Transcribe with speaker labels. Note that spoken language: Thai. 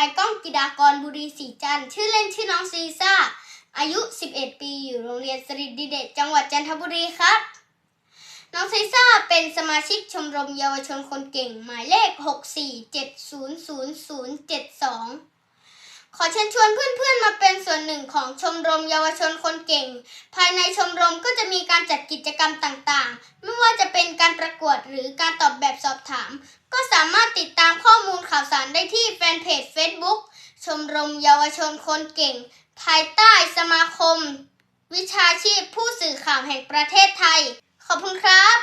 Speaker 1: ายก้องกิดากรบุรีศรีจันทร์ชื่อเล่นชื่อน้องซีซ่า อายุ 11 ปีอยู่โรงเรียนสริดิเดชจังหวัดจันทบุรีครับ น้องซีซ่าเป็นสมาชิกชมรมเยาวชนคนเก่งหมายเลข 647000072 ขอเชิญชวนเพื่อนๆมาเป็นส่วนหนึ่งของชมรมเยาวชนคนเก่ง ภายในชมรมก็จะมีการจัดกิจกรรมต่างๆ ไม่ว่าจะเป็นการประกวดหรือการตอบแบบสอบถาม ก็สามารถติดตามข้อมูลาวสารได้ที่แฟนเพจ Facebook ชมรมเยาวชนคนเก่ง ภายใต้สมาคม วิชาชีพผู้สื่อข่าวแห่งประเทศไทย ขอบคุณครับ